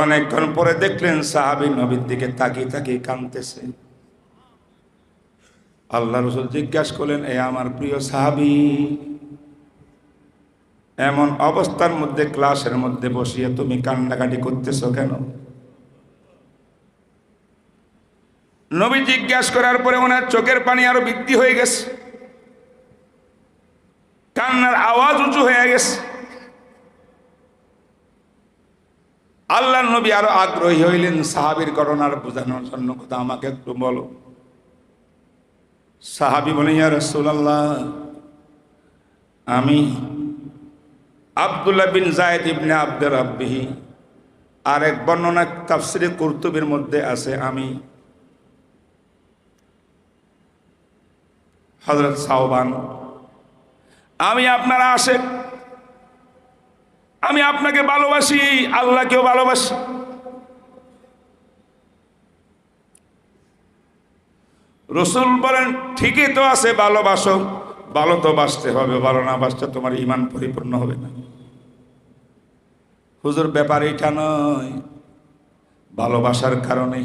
অনেকক্ষণ পরে দেখলেন সাহাবি নবীর দিকে তাকিয়ে তাকিয়ে কাঁদতেছে। আল্লাহ রসুল জিজ্ঞাসা করলেন, এ আমার প্রিয় সাহাবি, এমন অবস্থার মধ্যে ক্লাসের মধ্যে বসিয়ে তুমি কান্নাকাটি করতেছো কেন? নবী জিজ্ঞাসা করার পরে ওনার চোখের পানি আরও বৃদ্ধি হয়ে গেছে। কান্নার আওয়াজ উঁচু হয়ে গেছে। আল্লাহ নবী আরও আগ্রহী হইলেন সাহাবির ঘটনার বোঝানোর জন্য। কথা আমাকে একটু বলো। সাহাবি বলে, ইয়া রাসূলুল্লাহ, আমি আব্দুল্লাহ বিন জায়দ ইবনে আব্দুর রাব্বিহি আর এক বর্ণনা তাফসিরে কুরতুবির মধ্যে আছে, আমি হজরত সাহবান আমি আপনার আশেক আমি আপনাকে ভালোবাসি, আল্লাহকেও ভালোবাসি। রসুল বলেন, ঠিকই তো আছে, ভালোবাসো। ভালো তো বাঁচতে হবে, ভালো না বাঁচতে তোমার ইমান পরিপূর্ণ হবে না। হুজুর, ব্যাপার এটা নয়। ভালোবাসার কারণে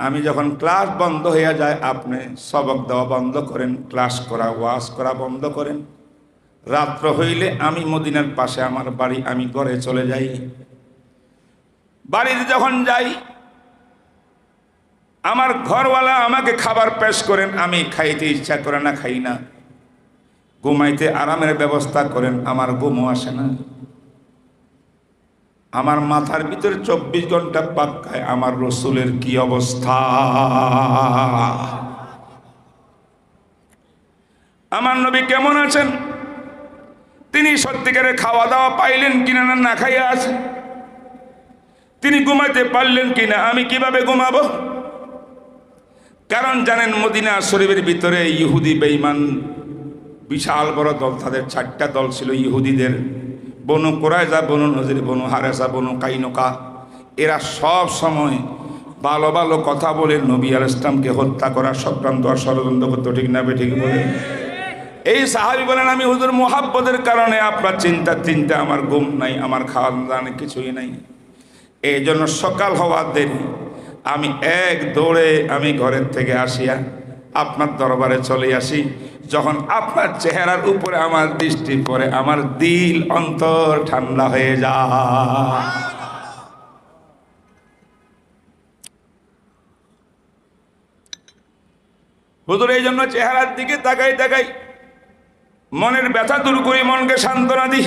আমি যখন ক্লাস বন্ধ হয়ে যায়, আপনি সবক দেওয়া বন্ধ করেন, ক্লাস করা, ওয়াজ করা বন্ধ করেন। রাত্র হইলে আমি মদিনার পাশে আমার বাড়ি, আমি ঘরে চলে যাই। বাড়িতে যখন যাই, আমার ঘরওয়ালা আমাকে খাবার পেশ করেন, আমি খাইতে ইচ্ছা করে না, খাই না। ঘুমাইতে আরামের ব্যবস্থা করেন, আমার ঘুমও আসে না। আমার মাথার ভিতরে চব্বিশ ঘণ্টা পাক্কায় আমার রসুলের কি অবস্থা? আমার নবী কেমন আছেন? তিনি সত্যিকারে খাওয়া দাওয়া পাইলেন কিনা না না খাইয়া আছে। তিনি ঘুমাইতে পারলেন কিনা, আমি কীভাবে ঘুমাবো? কারণ জানেন, মদিনা শরীফের ভিতরে ইহুদি বেঈমান, বিশাল বড় দল, তাদের চারটা দল ছিল ইহুদিদের। বনু কোরাইজা বনু নজির, বনু হারেসা, বনু কাইনকা, এরা সব সময় ভালো ভালো কথা বলে নবী আল ইসলামকে হত্যা করা সংক্রান্ত আর ষড়যন্ত্র করতে, ঠিক না বে ঠিক বলে। এই সাহাবি বলেন, আমি হুজুর মোহাব্বতের কারণে আপনার চিন্তা চিন্তা আমার ঘুম নাই, আমার খাওয়া দাওয়া কিছুই নাই। এই জন্য সকাল হওয়ার দেরি। আমি এক দৌড়ে আমি ঘরের থেকে আসিয়া আপনার দরবারে চলে আসি। যখন আপনার চেহারার উপরে আমার দৃষ্টি পড়ে, আমার দিল অন্তর ঠান্ডা হয়ে যায়। হুজুর এই জন্য চেহারার দিকে তাকাই তাকাই মনের ব্যথা দূর করি, মনকে সান্ত্বনা দিই।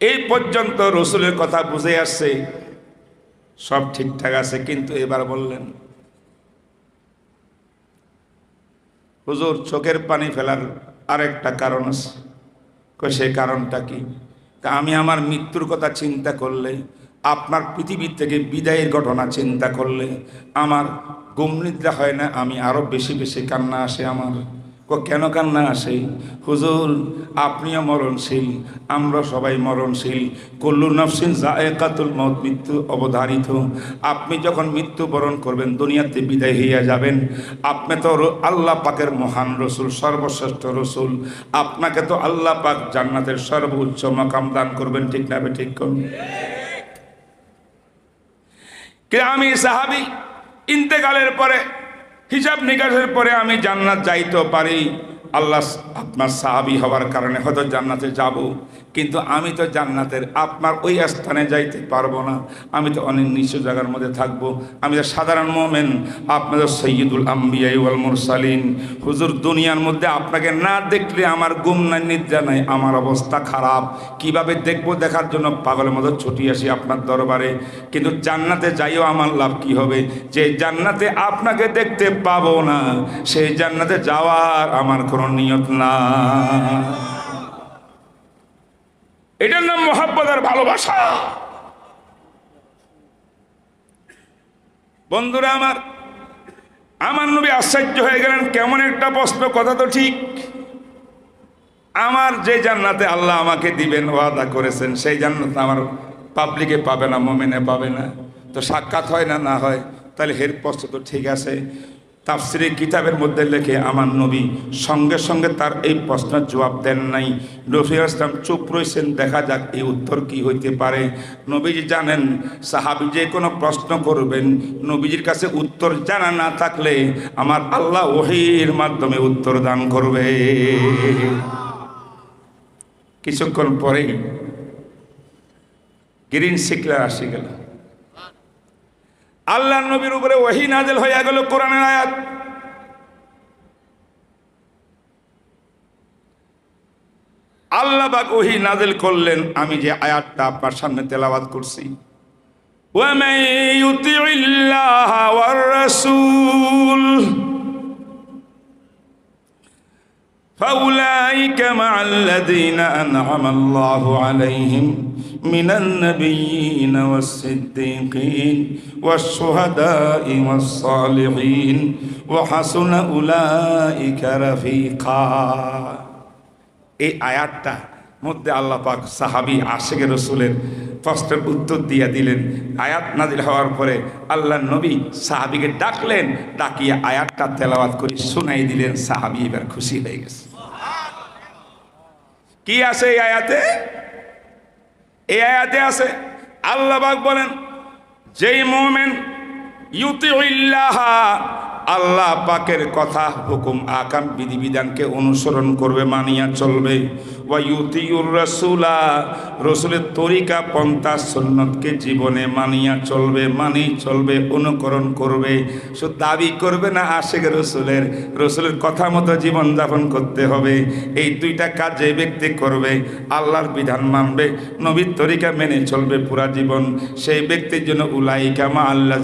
এই পর্যন্ত রসুলের কথা বুঝে আসছে, সব ঠিকঠাক আছে, কিন্তু এবার বললেন, হুজুর, চোখের পানি ফেলার আরেকটা কারণ আছে। সেই কারণটা কি? তা আমি আমার মৃত্যুর কথা চিন্তা করলে আপনার পৃথিবীর থেকে বিদায়ের ঘটনা চিন্তা করলে আমার গুমনিদ্রা হয় না, আমি আরও বেশি বেশি কান্না আসে আমার। কেন কান্না আসে? হুজুর, আপনিও মরণশীল, আমরা সবাই মরণশীল। কল্লু নফসিন জায়কাতুল মত মৃত্যু অবধারিত। আপনি যখন মৃত্যুবরণ করবেন, দুনিয়াতে বিদায় হইয়া যাবেন। আপনি তো আল্লাহ পাকের মহান রসুল, সর্বশ্রেষ্ঠ রসুল। আপনাকে তো আল্লাহ পাক জান্নাতের সর্বোচ্চ মকাম দান করবেন, ঠিক না ঠিক করুন কে আমি সাহাবি, ইন্তেকালের পরে হিসাব নিকাশের পরে আমি জান্নাত যাইতে পারি। আল্লাহ আপনার সাহাবি হওয়ার কারণে হয়তো জান্নাতে যাব। কিন্তু আমি তো জান্নাতের আপনার ওই স্থানে যাইতে পারব না। আমি তো অনেক নিচু জায়গার মধ্যে থাকব। আমি তো সাধারণ মোমেন আপনাদের সৈয়দুল আম্বিয়া ওয়াল মুরসালিন। হুজুর, দুনিয়ার মধ্যে আপনাকে না দেখলে আমার গুম নাই, নিদ্রা নাই, আমার অবস্থা খারাপ। কীভাবে দেখব? দেখার জন্য পাগলের মতো ছুটি আসি আপনার দরবারে। কিন্তু জান্নাতে যাইও আমার লাভ কি হবে? যে জান্নাতে আপনাকে দেখতে পাবো না, সেই জান্নাতে যাওয়ার আমার কোনো নিয়ত না। এটার নাম মোহাব্বত আর ভালোবাসা। বন্ধুরা আমার আমার নবী আশ্চর্য হয়ে গেলেন, কেমন একটা প্রশ্ন, কথা তো ঠিক। আমার যে জান্নাতে আল্লাহ আমাকে দিবেন, ওয়াদা করেছেন, সেই জান্নাত আমার পাবলিকে পাবে না, মোমেনে পাবে না। তো সাক্ষাৎ হয় না না হয়, তাহলে হের প্রশ্ন তো ঠিক আছে। তাফসিরে কিতাবের মধ্যে লেখে, আমার নবী সঙ্গে সঙ্গে তার এই প্রশ্নের জবাব দেন নাই। রফিউল ইসলাম চুপ রয়েছেন দেখা যাক এই উত্তর কি হইতে পারে। নবীজি জানেন, সাহাবি যে কোনো প্রশ্ন করবেন, নবীজির কাছে উত্তর জানা না থাকলে আমার আল্লাহ ওহির মাধ্যমে উত্তর দান করবে। কিছুক্ষণ পরেই গ্রিন সিকলার আসি গেল। আল্লাহ নবীর উপরে ওহি নাজেল হয়ে গেল কোরআনের আয়াত আল্লাহ বাক ওহি নাজেল করলেন আমি যে আয়াতটা আপনার সামনে তেলাওয়াত করছি ومن يطع الله والرسول فأولئك مع الذين أنعم الله عليهم من النبيين والصديقين والشهداء والصالحين وحسن أولئك رفيقا এই আয়াতটা মধ্যে আল্লাহ পাক সাহাবি আশেখ রসুলের প্রশ্নের উত্তর দিয়ে দিলেন আয়াত নাজিল হওয়ার পরে আল্লাহ নবী সাহাবিকে ডাকলেন ডাকিয়ে আয়াতটা তেলাওয়াত করে শোনাই দিলেন সাহাবি এবার খুশি হয়ে গেছে কি আছে এই আয়াতে? এই আয়াতে আছে আল্লাহবাক বলেন যেই মোমেন ইউতি আল্লাহ পাকের কথা, হুকুম, আকাম, বিধিবিধানকে অনুসরণ করবে, মানিয়া চলবে। ওয়া ইউতিউর রসুলা, রসুলের তরিকা, পন্থা, সুন্নতকে জীবনে মানিয়া চলবে মানি চলবে, অনুকরণ করবে। শুধু দাবি করবে না আশেখ রসুলের রসুলের কথা মতো জীবনযাপন করতে হবে। এই দুইটা কাজ যে ব্যক্তি করবে, আল্লাহর বিধান মানবে, নবীর তরিকা মেনে চলবে পুরা জীবন। সেই ব্যক্তির জন্য উলাইকা মা আল্লাহ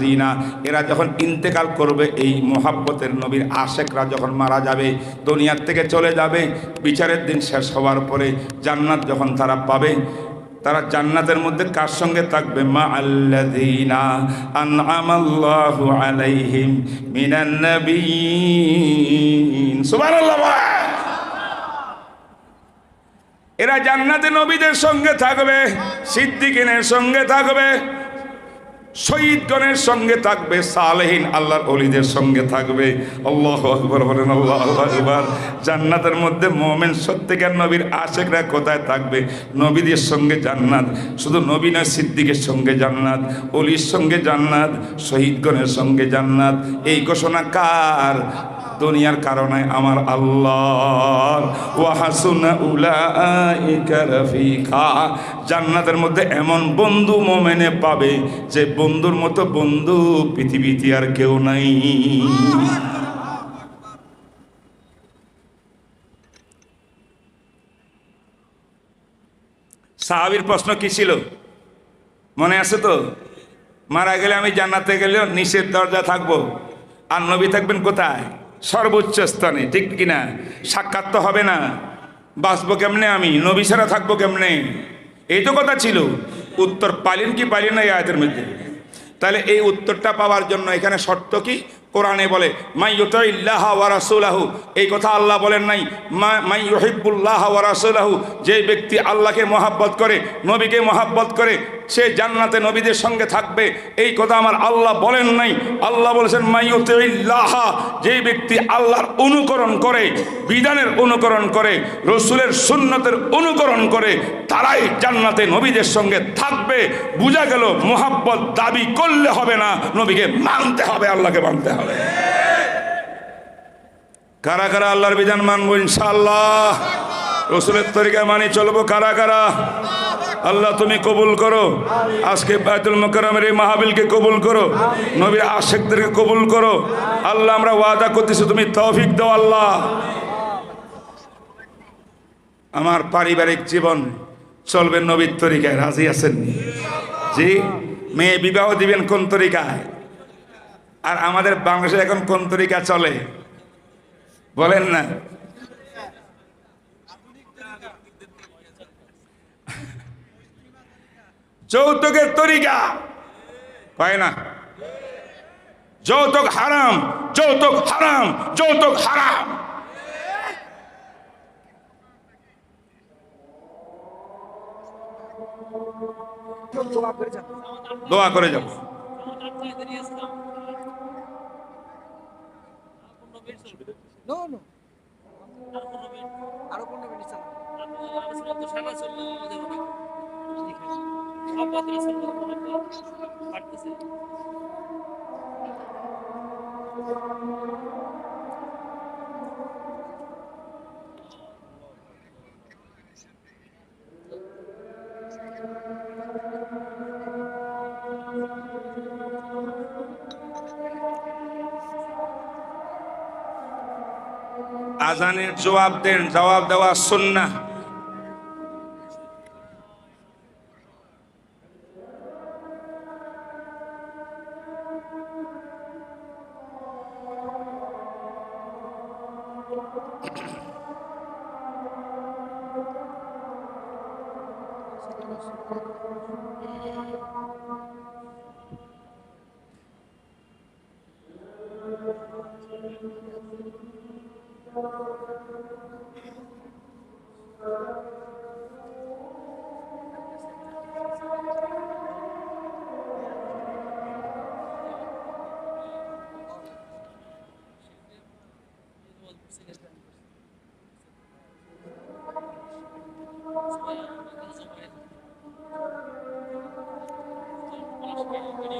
এরা যখন ইন্তেকাল করবে, এই মোহাব্বতের নবীর আশেকরা যখন মারা যাবে, দুনিয়ার থেকে চলে যাবে, বিচারের দিন শেষ হওয়ার পরে জান্নাত যখন তারা পাবে, তারা জান্নাতের মধ্যে কার সঙ্গে থাকবে? মা আল্লাযীনা এরা জান্নাতে নবীদের সঙ্গে থাকবে, সিদ্দিকিনের সঙ্গে থাকবে শহীদগণের সঙ্গে থাকবে, সালেহীন আল্লাহর অলিদের সঙ্গে থাকবে। আল্লাহ আকবর বলেন, আল্লাহ আল্লাহ আকবর। জান্নাতের মধ্যে মোমেন সত্যিকার নবীর আশেকরা কোথায় থাকবে? নবীদের সঙ্গে জান্নাত। শুধু নবী না সিদ্দিকের সঙ্গে জান্নাত অলির সঙ্গে জান্নাত, শহীদগণের সঙ্গে জান্নাত। এই ঘোষণা কার? দুনিয়ার কারণে আমার আল্লাহ। ওয়াহাসুনা জান্নাতের মধ্যে এমন বন্ধু মোমেনে পাবে যে বন্ধুর মতো বন্ধু পৃথিবীতে আর কেউ নাই। সাহাবির প্রশ্ন কি ছিল? মনে আছে তো? মারা গেলে আমি জান্নাতে গেলেও নিষেধ দরজা থাকব। আর নবী থাকবেন কোথায়? সর্বোচ্চ স্থানে, ঠিক কিনা? সাক্ষাৎ তো হবে না। বাঁচবো কেমনে আমি? নবী ছাড়া থাকব কেমনে? এই তো কথা ছিল। উত্তর পালিন কি পালিন না এই আয়াতের মধ্যে? তাহলে এই উত্তরটা পাওয়ার জন্য এখানে শর্ত কি? কোরআনে বলে মাই ইউতাইল্লাহ ওয়া রাসূলাহু। এই কথা আল্লাহ বলেন নাই। মাই ইউহিব্বুল্লাহ ওয়া রাসূলাহু। যে ব্যক্তি আল্লাহকে মহাব্বত করে, নবীকে মহাব্বত করে সে জান্নাতে নবীদের সঙ্গে থাকবে। এই কথা আমার আল্লাহ বলেন নাই। আল্লাহ বলেছেন মাই ইউতাইল্লাহ যে ব্যক্তি আল্লাহর অনুকরণ করে, বিধানের অনুকরণ করে, রসুলের সুন্নতের অনুকরণ করে, তারাই জান্নাতে নবীদের সঙ্গে থাকবে। বোঝা গেল, মোহাব্বত দাবি করলে হবে না, নবীকে মানতে হবে, আল্লাহকে মানতে হবে। কারা কারা আল্লাহর বিধান মানবো ইনশাল্লাহ রসুলের তরিকা মানি চলবো কারা কারা? আল্লাহ তুমি কবুল করো। আজকে বায়তুল মোকারমের এই মাহাবিলকে কবুল করো। নবীর আশেকদেরকে কবুল করো। আল্লাহ, আমরা ওয়াদা করতেছি, তুমি তৌফিক দাও আল্লাহ। আমার পারিবারিক জীবন চলবে নবীর তরিকায়, রাজি আছেন জি, মেয়ে বিবাহ দিবেন কোন তরিকায়? আর আমাদের বাংলাদেশে এখন কোন তরিকা চলে? বলেন না। যৌতুকের তরিকা। হয় না? যৌতুক হারাম যৌতুক হারাম যৌতুক হারাম। দোয়া করে যাব। No no. আরও পনেরো মিনিট চালাবো আজানের জবাব দেন জবাব দেওয়া সুন্নাহ চারটে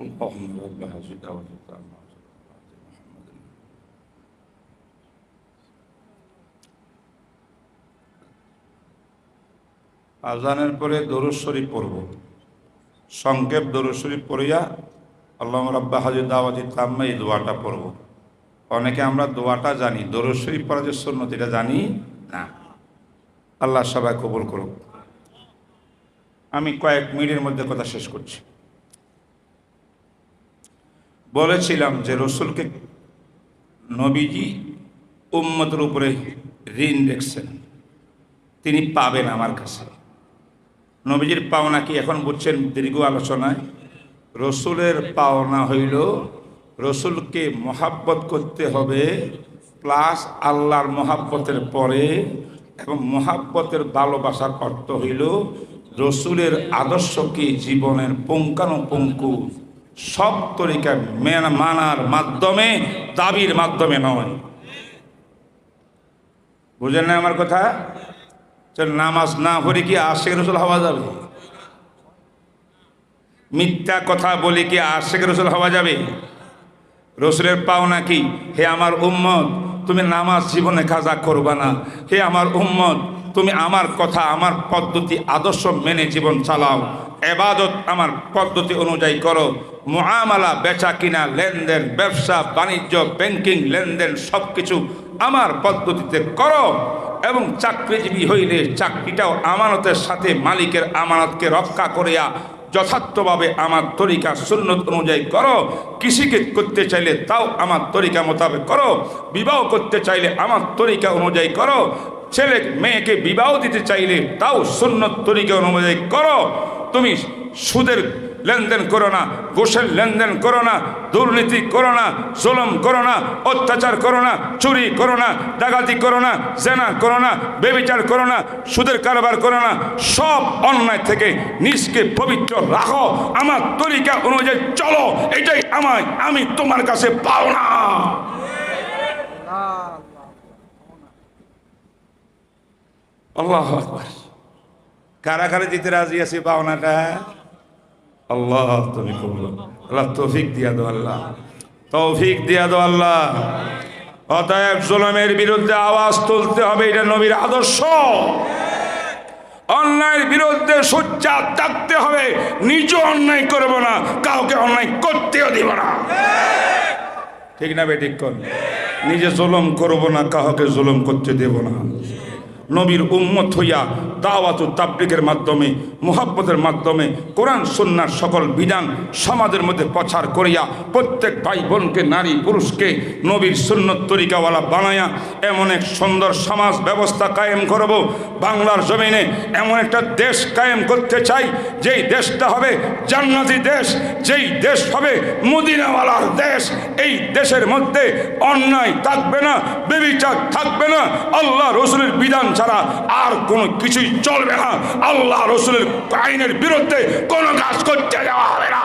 اللهم رب هذه الدعوة التامة আজানের পরে দরুদ পড়ব। সংক্ষেপ দরুদ পড়িয়া আল্লাহ রাব্বা হাজির দাওয়াতি তাম্মা এই দোয়াটা পড়ব। অনেকে আমরা দোয়াটা জানি, দরুদ পড়া যে সুন্নত, এটা জানি না। আল্লাহ সবাই কবুল করুক। আমি কয়েক মিনিটের মধ্যে কথা শেষ করছি। বলেছিলাম যে রসুলকে নবীজি উম্মতের উপরে ঋণ দেখছেন তিনি পাবেন আমার কাছে। নবীজির পাওনা কি এখন বুঝছেন দীর্ঘ আলোচনায়? রসুলের পাওনা হইল, রসুলকে মহাব্বত করতে হবে, প্লাস আল্লাহর মহাব্বতের পরে এবং মহাব্বতের ভালোবাসার অর্থ হইল, রসুলের আদর্শকে জীবনের পুঙ্খানুপুঙ্খু, সব তরিকা মেন- মানার মাধ্যমে, দাবির মাধ্যমে নয়। বুঝেন না আমার কথা? নামাজ না পড়ে কি আশেখ রসুল হওয়া যাবে? মিথ্যা কথা বলে কি আশেখ রসুল হওয়া যাবে? রসুলের পাওনা কি হে আমার উম্মত, তুমি নামাজ জীবনে কাজা করবা না। হে আমার উম্মত, তুমি আমার কথা, আমার পদ্ধতি, আদর্শ মেনে জীবন চালাও। এবাদত আমার পদ্ধতি অনুযায়ী করো। মহামালা বেচা কিনা, লেনদেন, ব্যবসা, বাণিজ্য ব্যাংকিং লেনদেন সব কিছু আমার পদ্ধতিতে করো। এবং চাকরিজীবী হইলে চাকরিটাও আমানতের সাথে মালিকের আমানতকে রক্ষা করিয়া যথার্থভাবে আমার তরিকা সুন্নত অনুযায়ী করো। কৃষিকে করতে চাইলে তাও আমার তরিকা মোতাবেক করো। বিবাহ করতে চাইলে আমার তরিকা অনুযায়ী করো। ছেলে মেয়েকে বিবাহ দিতে চাইলে তাও সুন্নত তরিকা অনুযায়ী করো। তুমি সুদের লেনদেন করো না ঘোষের লেনদেন করো না দুর্নীতি করো না জুলম করো না অত্যাচার করো না চুরি করো না ডাকাতি করো না জেনা করো না বেবিচার করো না সুদের কারবার করো না সব অন্যায় থেকে নিজকে পবিত্র রাখো আমার তরিকা অনুযায়ী চলো এটাই আমায় আমি তোমার কাছে পাও না আল্লাহ কারা কারা দিতে রাজি আছে পাওনাটা আল্লাহ, তুমি কবুল আল্লাহ তৌফিক দিয়া দো আল্লাহ। তৌফিক দিয়া দো আল্লাহ। অতএব জুলমের বিরুদ্ধে আওয়াজ তুলতে হবে, এটা নবীর আদর্শ। অন্যায়ের বিরুদ্ধে সোচ্চার থাকতে হবে নিজ অন্যায় করব না, কাউকে অন্যায় করতেও দিব না। ঠিক না বেঠিক কর নিজে জুলম করব না, কাউকে জুলম করতে দেব না। নবীর উম্মত হইয়া দাওয়াত ও তাবলিগের মাধ্যমে, মুহাব্বতের মাধ্যমে, কোরআন, সুন্নার সকল বিধান সমাজের মধ্যে প্রচার করিয়া প্রত্যেক ভাই বোনকে নারী, পুরুষকে নবীর সুন্নত তরিকাওয়ালা বানায়া এমন এক সুন্দর সমাজ ব্যবস্থা কায়েম করব। বাংলার জমিনে এমন একটা দেশ কায়েম করতে চাই, যেই দেশটা হবে জান্নাতি দেশ, যেই দেশ হবে মদিনাওয়ালার দেশ। এই দেশের মধ্যে অন্যায় থাকবে না, বেবিচার থাকবে না। আল্লাহ রসুলের বিধান ছাড়া আর কোনো কিছুই চলবে না। আল্লাহ রসুলের আইনের বিরুদ্ধে কোনো কাজ করতে যাওয়া হবে না।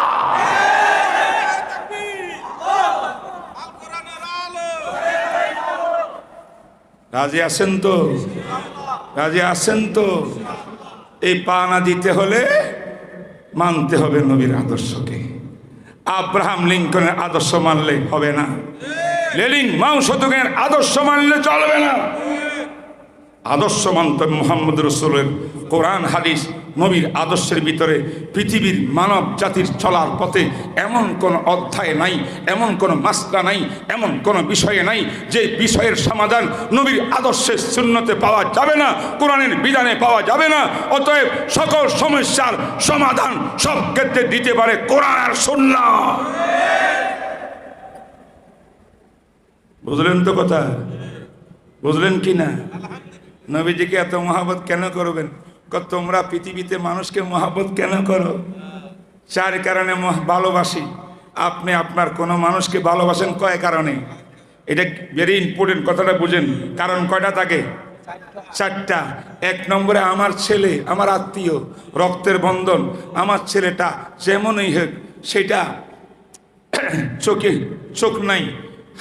রাজি আছেন তো? রাজি আছেন তো? এই পানা দিতে হলে মানতে হবে নবীর আদর্শকে। আব্রাহাম লিঙ্কনের আদর্শ মানলে হবে না। লেলিং মাউ শতকের আদর্শ মানলে চলবে না। আদর্শ মানতে মোহাম্মদ রসুলের কোরআন, হাদিস, নবীর আদর্শের ভিতরে পৃথিবীর মানব জাতির চলার পথে এমন কোন অধ্যায় নাই, এমন কোন মাস্তা নাই, এমন কোন বিষয়ে নাই যে বিষয়ের সমাধান নবীর আদর্শের শূন্যতে পাওয়া যাবে না, কোরআনের বিধানে পাওয়া যাবে না। অতএব সকল সমস্যার সমাধান সব ক্ষেত্রে দিতে পারে কোরআন আর শূন্য বুঝলেন তো কথা? বুঝলেন কি না? নবীজিকে এত মহাবত কেন করবেন? তোমরা পৃথিবীতে মানুষকে মহাবত কেন করো? চার কারণে ভালোবাসি। আপনি আপনার কোনো মানুষকে ভালোবাসেন কয় কারণে? এটা ভেরি ইম্পর্টেন্ট কথাটা বুঝেন। কারণ কয়টা থাকে? চারটা। এক নম্বরে আমার ছেলে, আমার আত্মীয়, রক্তের বন্ধন। আমার ছেলেটা যেমনই হোক, সেটা চোখে চোখ নাই,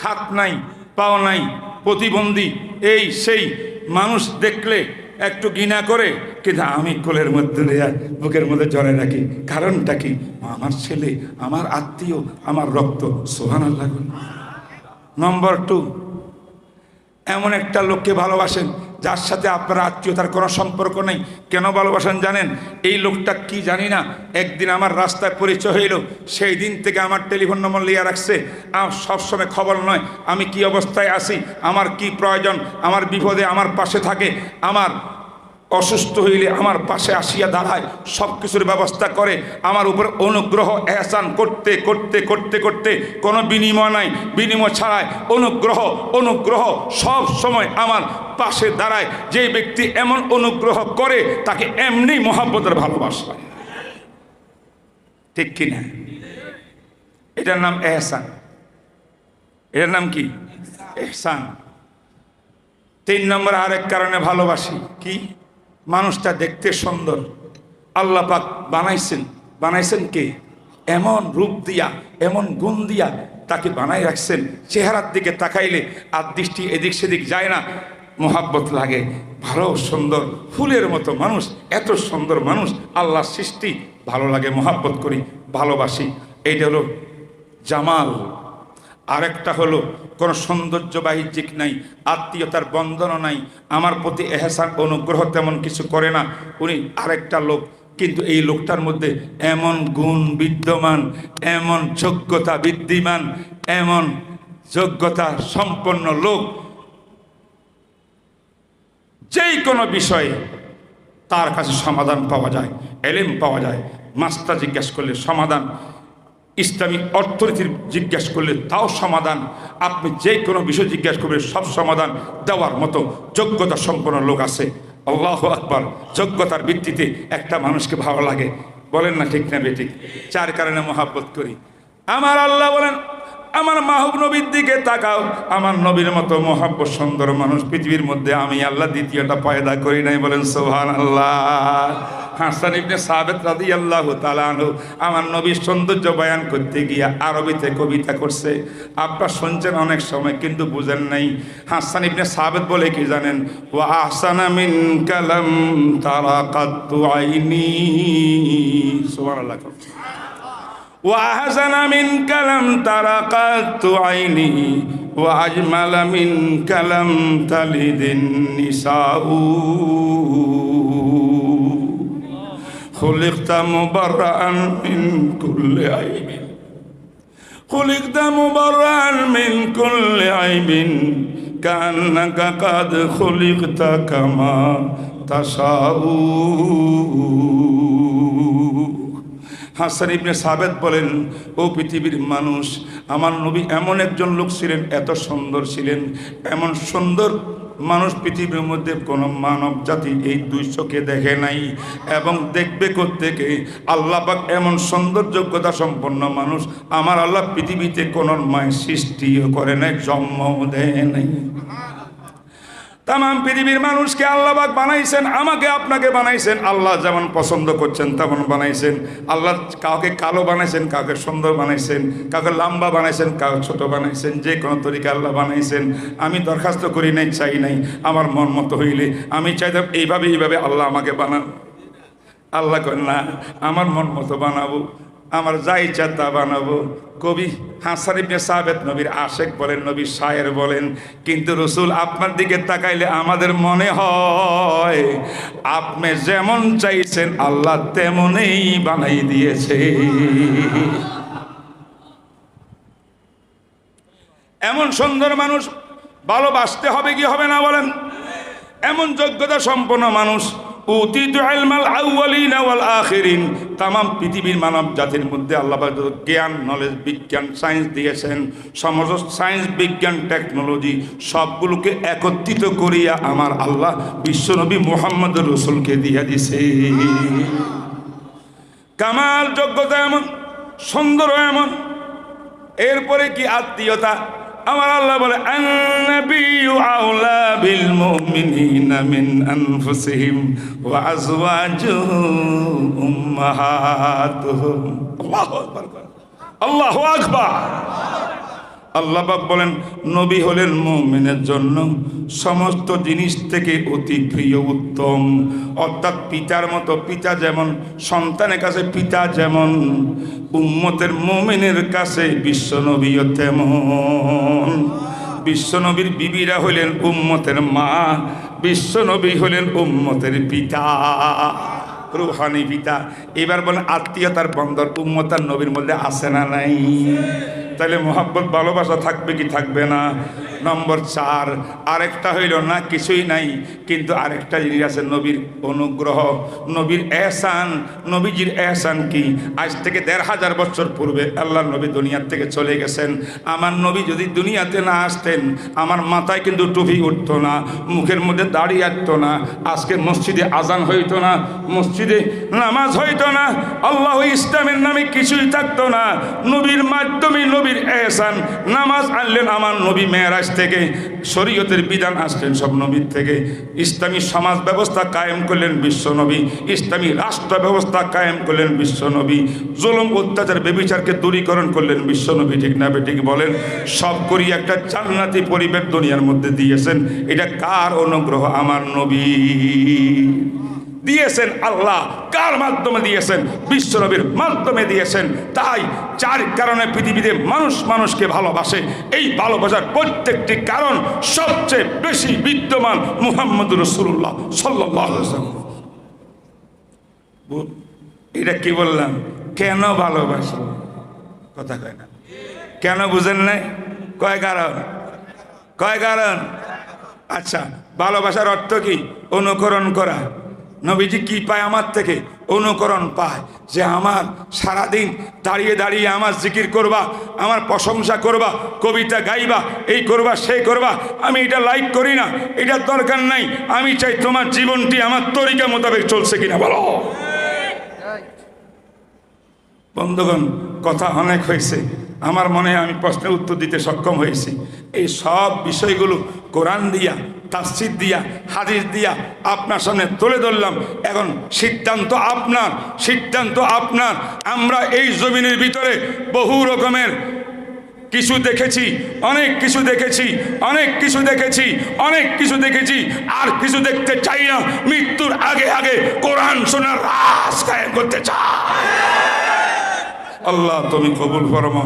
হাত নাই, পাও নাই, প্রতিবন্ধী, এই, সেই মানুষ দেখলে একটু ঘৃণা করে, কিন্তু আমি কোলের মধ্যে দেয়া বুকের মধ্যে জড়ে রাখি। কারণটা কি? আমার ছেলে, আমার আত্মীয়, আমার রক্ত। সোহান আল্লাহ নম্বর টু, এমন একটা লোককে ভালোবাসেন যার সাথে আপনার আত্মীয়তার কোনো সম্পর্ক নেই, কেন ভালোবাসেন জানেন? এই লোকটা কি জানি না, একদিন আমার রাস্তায় পরিচয় হইল, সেই দিন থেকে আমার টেলিফোন নম্বর লিয়া রাখছে। সবসময় খবর নয়, আমি কি অবস্থায় আসি আমার কি প্রয়োজন, আমার বিপদে আমার পাশে থাকে, আমার অসুস্থ হইলে আমার পাশে আসিয়া দাঁড়ায় সব কিছুর ব্যবস্থা করে, আমার উপর অনুগ্রহ এহসান করতে করতে করতে করতে কোনো বিনিময় নাই। বিনিময় ছাড়াই অনুগ্রহ অনুগ্রহ সব সময় আমার পাশে দাঁড়ায়। যে ব্যক্তি এমন অনুগ্রহ করে, তাকে এমনি মহাব্বতের ভালোবাসা। ঠিক কিনা? এটার নাম এহসান। এটার নাম কি? এহসান। তিন নম্বর আরেক কারণে ভালোবাসি। কি? মানুষটা দেখতে সুন্দর। আল্লাহ পাক বানাইছেন। বানাইছেন কে? এমন রূপ দিয়া, এমন গুণ দিয়া তাকে বানাই রাখছেন। চেহারার দিকে তাকাইলে আর দৃষ্টি এদিক সেদিক যায় না। মোহাব্বত লাগে। ভালো, সুন্দর, ফুলের মতো মানুষ, এত সুন্দর মানুষ আল্লাহ সৃষ্টি। ভালো লাগে, মোহাব্বত করি, ভালোবাসি। এইটা হলো জামাল। আরেকটা হলো, কোনো সৌন্দর্য বাহ্যিক নাই, আত্মীয়তার বন্ধনও নাই, আমার প্রতি এহসান, অনুগ্রহ তেমন কিছু করে না। উনি আরেকটা লোক, কিন্তু এই লোকটার মধ্যে এমন গুণ বিদ্যমান, এমন যোগ্যতা বিদ্যমান, এমন যোগ্যতা সম্পন্ন লোক যেই কোনো বিষয়ে তার কাছে সমাধান পাওয়া যায়, এলেম পাওয়া যায়, মাস্টার জিজ্ঞেস করলে সমাধান ইসলামিক অর্থনীতির জিজ্ঞেস করলে তাও সমাধান। আপনি যে কোনো বিষয় জিজ্ঞেস করবেন সব সমাধান দেওয়ার মতো যোগ্যতা সম্পন্ন লোক আছে। আল্লাহ আকবর। যোগ্যতার ভিত্তিতে একটা মানুষকে ভালো লাগে। বলেন না ঠিক না বেঠিক? চার কারণে মহাব্বত করি। আমার আল্লাহ বলেন আমার মাহবুব নবীর দিকে তাকাও। আমার নবীর মতো মহাব্বত সুন্দর মানুষ পৃথিবীর মধ্যে আমি আল্লাহ দ্বিতীয়টা পয়দা করি নাই বলেন সোহান আল্লাহ হাসান ইবনে সাবেত রাদি আল্লাহ তালানহু আমার নবীর সৌন্দর্য বয়ান করতে গিয়ে আরবিতে কবিতা করছে। আপনার শুনছেন অনেক সময় কিন্তু বুঝেন নাই। হাসান ইবনে সাবেত বলে কি জানেন? ও আহসানা মিন কালাম তারা কাত্তু আইনি। সুবহানাল্লাহ। وأحسن منك لم تر قط عيني وأجمل منك لم تلد النساء. خلقت مبرأ من كل عيب. خلقت مبرأ من كل عيب. كأنك قد خلقت كما تشاء. হাসান ইবনে সাবেদ বলেন, ও পৃথিবীর মানুষ, আমার নবী এমন একজন লোক ছিলেন, এত সুন্দর ছিলেন, এমন সুন্দর মানুষ পৃথিবীর মধ্যে কোনো মানব জাতি এই চোখে দেখে নাই এবং দেখবে থেকে আল্লাহ পাক এমন যোগ্যতা সম্পন্ন মানুষ, আমার আল্লাহ পৃথিবীতে কোনো মায় সৃষ্টিও করে নাই, জন্মও দেয় নাই। তাম পৃথিবীর মানুষকে আল্লাহবাক বানাইছেন, আমাকে আপনাকে বানাইছেন, আল্লাহ যেমন পছন্দ করছেন তেমন বানাইছেন। আল্লাহ কাউকে কালো বানাইছেন, কাউকে সুন্দর বানাইছেন, কাউকে লম্বা বানাইছেন, কাউকে ছোট বানাইছেন, যে কোনো তরিকা আল্লাহ বানাইছেন। আমি দরখাস্ত করি নাই, চাই নাই, আমার মন মতো হইলে। আমি চাইতাম এইভাবে এইভাবে আল্লাহ আমাকে বানান। আল্লাহ না, আমার মন মতো বানাবো। আমার যা ইচ্ছা তা বানাবো। কবি হাসান ইবনে সাবেদ নবীর আশেক বলেন নবী শায়ের বলেন, কিন্তু রসুল আপনার দিকে তাকাইলে আমাদের মনে হয়, আপনি যেমন চাইছেন আল্লাহ তেমনই বানাই দিয়েছে। এমন সুন্দর মানুষ, ভালোবাসতে হবে কি হবে না বলেন? এমন যোগ্যতা সম্পন্ন মানুষ তামাম জাতির মধ্যে আল্লাহ জ্ঞান নলেজ বিজ্ঞান সায়েন্স দিয়েছেন সায়েন্স বিজ্ঞান টেকনোলজি সবগুলোকে একত্রিত করিয়া আমার আল্লাহ বিশ্বনবী মোহাম্মদ রসুলকে দিয়া দিছে। কামাল যোগ্যতা এমন, সুন্দর এমন, এরপরে কি আত্মীয়তা? আমার আল্লাহ বলে আন্নাবিয়ু আউলা বিল মুমিনিনা মিন আনফুসিহিম ওয়া আজওয়াজুহু উম্মাহাতুহুম। আল্লাহু আকবার। আল্লাহ পাক বলেন, নবী হলেন মুমিনের জন্য সমস্ত জিনিস থেকে অতি প্রিয়, উত্তম। অর্থাৎ পিতার মতো, পিতা যেমন, সন্তানের কাছে পিতা যেমন, উম্মতের মুমিনের কাছে বিশ্বনবীও তেমন। বিশ্বনবীর বিবিরা হলেন উম্মতের মা বিশ্বনবী হলেন উম্মতের পিতা, রুহানি পিতা। এবার বলেন, আত্মীয়তার বন্দর উম্মতার নবীর মধ্যে আসে না নাই? তাহলে মোহাব্বত, ভালোবাসা থাকবে কি থাকবে না? নম্বর চার, আরেকটা হইল না, কিছুই নাই, কিন্তু আরেকটা জিনিস আছে নবীর অনুগ্রহ। নবীর এহসান, নবীজির এহসান কি? আজ থেকে দেড় হাজার বছর পূর্বে আল্লাহ নবী দুনিয়ার থেকে চলে গেছেন। আমার নবী যদি দুনিয়াতে না আসতেন, আমার মাথায় কিন্তু টুপি উঠতো না, মুখের মধ্যে দাঁড়িয়ে আসতো না, আজকে মসজিদে আজান হইতো না, মসজিদে নামাজ হইতো না, আল্লাহ ইসলামের নামে কিছুই থাকতো না, নবীর মাধ্যমে নবীর এহসান, নামাজ আনলেন আমার নবী মেয়েরাজ থেকে, শরীয়তের বিধান আসলেন সব নবীর থেকে। ইসলামী সমাজ ব্যবস্থা কায়েম করলেন বিশ্ব নবী, ইসলামী রাষ্ট্র ব্যবস্থা কায়েম করলেন বিশ্ব নবী। জুলুম, অত্যাচার, বেবিচারকে দূরীকরণ করলেন বিশ্ব নবী, ঠিক না ঠিক বলেন? সব করি একটা জান্নাতি পরিবেশ দুনিয়ার মধ্যে দিয়েছেন। এটা কার অনুগ্রহ? আমার নবী। দিয়েছেন আল্লাহ। কার মাধ্যমে দিয়েছেন? বিশ্বনবীর মাধ্যমে দিয়েছেন। তাই চার কারণে পৃথিবীতে মানুষ মানুষকে ভালোবাসে, এই ভালোবাসার প্রত্যেকটি কারণ সবচেয়ে বেশি বিদ্যমান মুহাম্মদ রসুল্লাহ সাল্লাহ এটা কি বললাম? কেন ভালোবাসি? কথা কয় না। কেন বুঝেন নাই? কয় কারণ? কয় কারণ? আচ্ছা ভালোবাসার অর্থ কি? অনুকরণ করা। নবীজি কি পায় আমার থেকে? অনুকরণ পায় যে আমার সারাদিন দাঁড়িয়ে দাঁড়িয়ে আমার জিকির করবা আমার প্রশংসা করবা কবিতা গাইবা এই করবা সেই করবা আমি এটা লাইক করি না এটার দরকার নাই আমি চাই তোমার জীবনটি আমার তরিকা মোতাবেক চলছে কিনা বলো। বন্ধুগণ কথা অনেক হয়েছে আমার মনে আমি প্রশ্নের উত্তর দিতে সক্ষম হয়েছি। এই সব বিষয়গুলো কোরআন দিয়া তাসিদ দিয়া, হাদিস দিয়া আপনার সামনে তুলে ধরলাম। এখন সিদ্ধান্ত আপনার সিদ্ধান্ত আপনার। আমরা এই জমিনের ভিতরে বহু রকমের কিছু দেখেছি, অনেক কিছু দেখেছি, অনেক কিছু দেখেছি, অনেক কিছু দেখেছি। আর কিছু দেখতে চাই না, মৃত্যুর আগে আগে কোরআন শোনার রাস কায়েম করতে চাই। আল্লাহ তুমি কবুল ফরমা